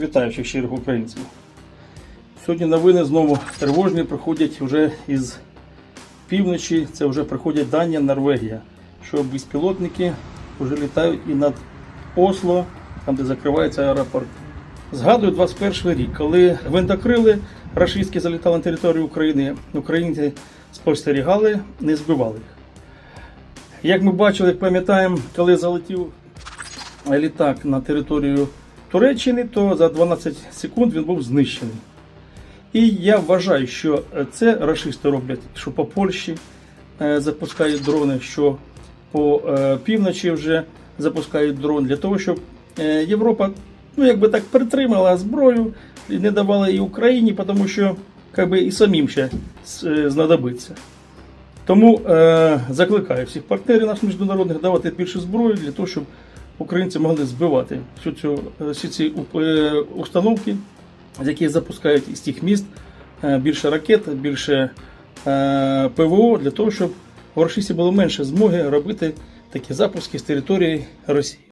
Вітаю всіх щирих українців. Сьогодні новини знову тривожні приходять вже із півночі. Це вже приходять Данія, Норвегія, що безпілотники вже літають і над Осло, там де закривається аеропорт. Згадую 21 рік, коли гвинтокрили рашистські залітали на територію України, українці спостерігали, не збивали їх. Як ми бачили, пам'ятаємо, коли залетів літак на територію Туреччини, то за 12 секунд він був знищений. І я вважаю, що це рашисти роблять, що по Польщі е, запускають дрони, що по е, півночі вже запускають дрон для того, щоб е, Європа ну, якби так притримала зброю і не давала і Україні, тому що якби, і самим ще е, знадобиться. Тому е, закликаю всіх партнерів наших міжнародних давати більше зброї для того, щоб українці могли збивати всю цю, е, всі ці установки, з яких запускають із тих міст е, більше ракет, більше е, ПВО, для того, щоб у рашистів було менше змоги робити такі запуски з території Росії.